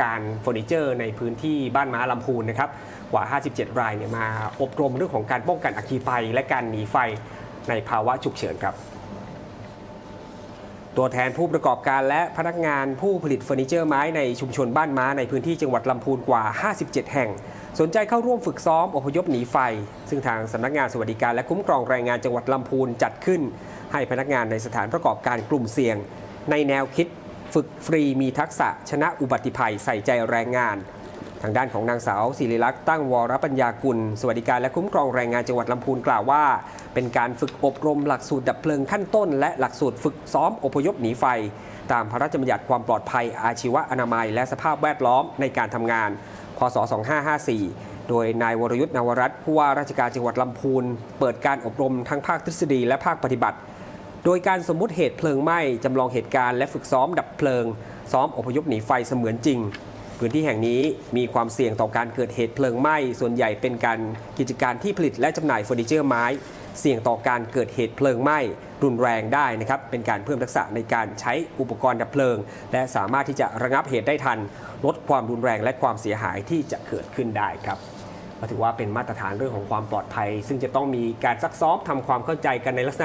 การเฟอร์นิเจอร์ในพื้นที่บ้านม้าลำพูนนะครับกว่า 57 รายเนี่ยมาอบรมเรื่องของการป้องกันอัคคีภัย และการหนีไฟในภาวะฉุกเฉินครับตัวแทนผู้ประกอบการและพนักงานผู้ผลิตเฟอร์นิเจอร์ไม้ในชุมชนบ้านม้าในพื้นที่จังหวัดลำพูนกว่า 57 แห่ง สนใจเข้าร่วมฝึกซ้อมอพยพหนีไฟ ซึ่งทางสำนักงานสวัสดิการและคุ้มครองแรงงานจังหวัดลำพูนจัดขึ้น ให้พนักงานในสถานประกอบการกลุ่มเสี่ยง ในแนวคิด ฝึกฟรีมีทักษะชนะอุบัติภัยใส่ใจแรงงาน ทางด้านของนางสาวศิริลักษณ์ตั้งวรปัญญากุล สวัสดิการและคุ้มครองแรงงานจังหวัดลำพูนกล่าวว่า เป็นการฝึกอบรมหลักสูตรดับเพลิงขั้นต้น และหลักสูตรฝึกซ้อมอพยพหนีไฟ ตามพระราชบัญญัติความปลอดภัย อาชีวะอนามัย และสภาพแวดล้อมในการทำงาน พศ 2554โดยนายวรยุทธ์นวรัตน์ผู้ว่าราชการจังหวัดลำพูน เปิดการอบรมทั้งภาคทฤษฎีและภาคปฏิบัติ โดยการสมมุติเหตุเพลิงไหม้จำลองเหตุการณ์และฝึกซ้อมดับเพลิง ซ้อมอพยพหนีไฟเสมือนจริง พื้นที่แห่งนี้มีความเสี่ยงต่อการเกิดเหตุเพลิงไหม้ส่วนใหญ่เป็นการกิจการที่ผลิตและจำหน่ายเฟอร์นิเจอร์ไม้ เสี่ยงต่อการเกิดเหตุเพลิงไหม้รุนแรงได้นะครับเป็นการเพิ่มทักษะในการใช้อุปกรณ์ดับเพลิง และสามารถที่จะระงับเหตุได้ทัน ลดความรุนแรงและความเสียหายที่จะเกิดขึ้นได้ครับ็ถือว่าเป็นมาตรฐานเรื่องของความปลอดภัย ซึ่งจะต้องมีการซักซ้อมทำความเข้าใจกันในลักษณะ